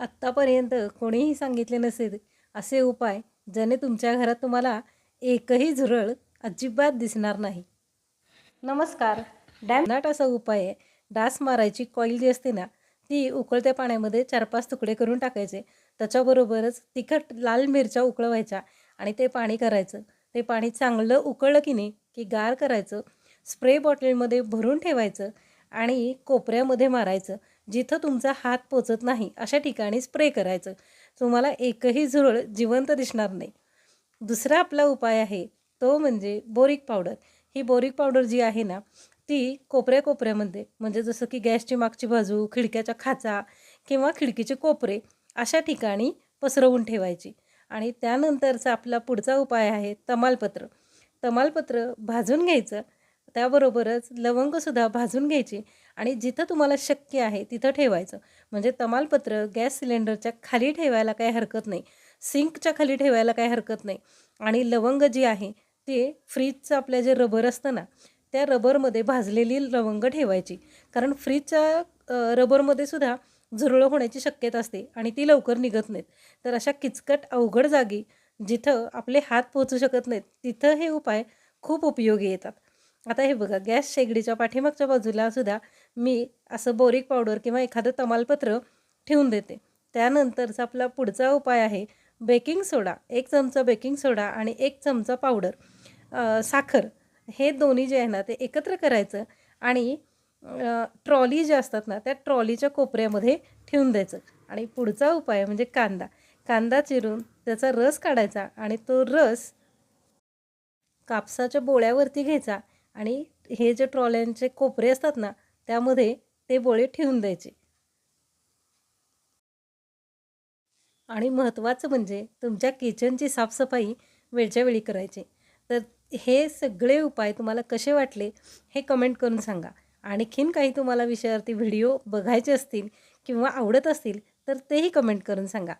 आत्तापर्यंत कोणीही सांगितले नसेल असे उपाय ज्याने तुमच्या घरात तुम्हाला एकही झुरळ अजिबात दिसणार नाही. नमस्कार. डॅमनाट असा उपाय आहे. डास मारायची कॉईल जी असते ना ती उकळत्या पाण्यामध्ये चार पाच तुकडे करून टाकायचे. त्याच्याबरोबरच तिखट लाल मिरच्या उकळवायच्या आणि ते पाणी करायचं. ते पाणी चांगलं उकळलं की नाही की गार करायचं. स्प्रे बॉटलमध्ये भरून ठेवायचं आणि कोपऱ्यामध्ये मारायचं. जिथं तुमचा हात पोचत नाही अशा ठिकाणी स्प्रे करायचं. तुम्हाला एकही झुरळ जिवंत दिसणार नाही. दुसरा आपला उपाय आहे तो म्हणजे बोरिक पावडर. ही बोरिक पावडर जी आहे ना ती कोपऱ्या कोपऱ्यामध्ये म्हणजे जसं की गॅसची मागची बाजू खिडक्याच्या खाचा किंवा खिडकीचे कोपरे अशा ठिकाणी पसरवून ठेवायची. आणि त्यानंतरचा आपला पुढचा उपाय आहे तमालपत्र. तमालपत्र भाजून घ्यायचं त्याबरोबरच लवंगसुद्धा भाजून घ्यायची आणि जिथं तुम्हाला शक्य आहे तिथं ठेवायचं. म्हणजे तमालपत्र गॅस सिलेंडरच्या खाली ठेवायला काही हरकत नाही. सिंकच्या खाली ठेवायला काही हरकत नाही. आणि लवंग जी आहे ते फ्रीजचं आपल्या जे रबर असतं ना त्या रबरमध्ये भाजलेली लवंग ठेवायची. कारण फ्रीजच्या रबरमध्ये सुद्धा झुरळं होण्याची शक्यता असते आणि ती लवकर निघत नाहीत. तर अशा किचकट अवघड जागी जिथं आपले हात पोचू शकत नाहीत तिथं हे उपाय खूप उपयोगी येतात. आता हे बघा गॅस शेगडीच्या पाठीमागच्या बाजूला सुद्धा मी असं बोरिक पावडर किंवा एखादं तमालपत्र ठेवून देते. त्यानंतरचा आपला पुढचा उपाय आहे बेकिंग सोडा. एक चमचा बेकिंग सोडा आणि एक चमचा पावडर. साखर. हे दोन्ही जे आहे ना ते एकत्र करायचं आणि ट्रॉली ज्या असतात ना त्या ट्रॉलीच्या कोपऱ्यामध्ये ठेवून द्यायचं. आणि पुढचा उपाय म्हणजे कांदा. कांदा चिरून त्याचा रस काढायचा आणि तो रस कापसाच्या बोळ्यावरती घ्यायचा आणि हे जे ट्रॉल्यांचे कोपरे असतात ना त्यामध्ये ते बोळे ठेवून द्यायचे. आणि महत्त्वाचं म्हणजे तुमच्या किचनची साफसफाई वेळच्या वेळी करायची. तर हे सगळे उपाय तुम्हाला कसे वाटले हे कमेंट करून सांगा. आणखीन काही तुम्हाला विषयावरती व्हिडिओ बघायचे असतील किंवा आवडत असतील तर तेही कमेंट करून सांगा.